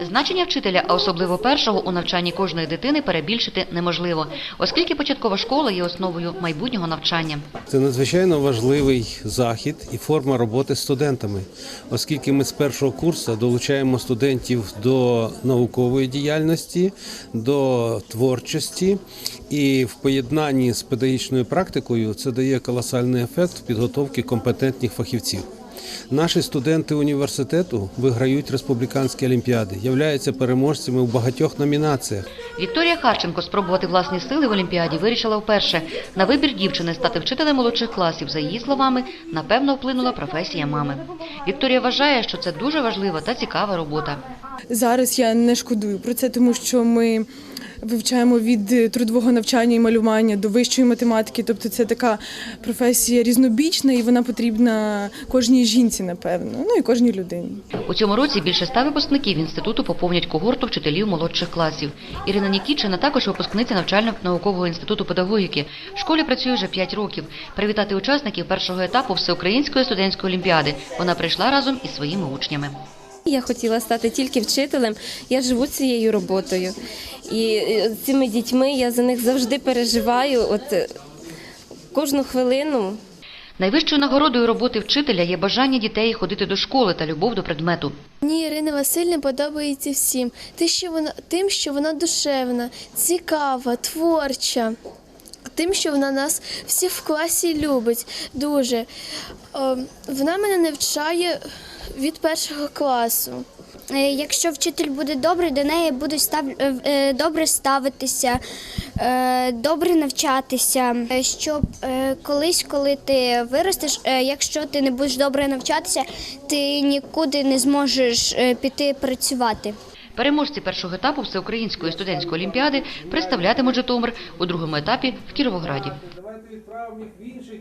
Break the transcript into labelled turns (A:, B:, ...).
A: Значення вчителя, а особливо першого, у навчанні кожної дитини перебільшити неможливо, оскільки початкова школа є основою майбутнього навчання.
B: Це надзвичайно важливий захід і форма роботи з студентами, оскільки ми з першого курсу долучаємо студентів до наукової діяльності, до творчості, і в поєднанні з педагогічною практикою це дає колосальний ефект в підготовці компетентних фахівців. Наші студенти університету виграють республіканські олімпіади, являються переможцями в багатьох номінаціях.
A: Вікторія Харченко спробувати власні сили в Олімпіаді вирішила вперше. На вибір дівчини стати вчителем молодших класів, за її словами, напевно вплинула професія мами. Вікторія вважає, що це дуже важлива та цікава робота.
C: Зараз я не шкодую про це, тому що ми вивчаємо від трудового навчання і малювання до вищої математики. Тобто це така професія різнобічна і вона потрібна кожній жінці, напевно, ну і кожній людині.
A: У цьому році більше ста випускників інституту поповнять когорту вчителів молодших класів. Ірина Нікітчина також випускниця навчально-наукового інституту педагогіки. В школі працює вже 5 років. Привітати учасників першого етапу Всеукраїнської студентської олімпіади. Вона прийшла разом із своїми учнями.
D: Я хотіла стати тільки вчителем. Я живу цією роботою. І е, цими дітьми я за них завжди переживаю. От е, кожну хвилину
A: Найвищою нагородою роботи вчителя є бажання дітей ходити до школи та любов до предмету.
E: Мені Ірина Васильівна подобається всім. Тим, що вона, тим, що вона душевна, цікава, творча. Тим, що вона нас всіх в класі любить дуже. Е, Вона мене навчає від першого класу.
F: Е, Якщо вчитель буде добрий, до неї будуть став... е, е, добре ставитися, добре навчатися. Щоб колись, коли ти виростеш, якщо ти не будеш добре навчатися, ти нікуди не зможеш піти працювати.
A: Переможці першого етапу Всеукраїнської студентської олімпіади представлятимуть Житомир у другому етапі в Кіровограді.
B: Давайте відправимо їх в місця.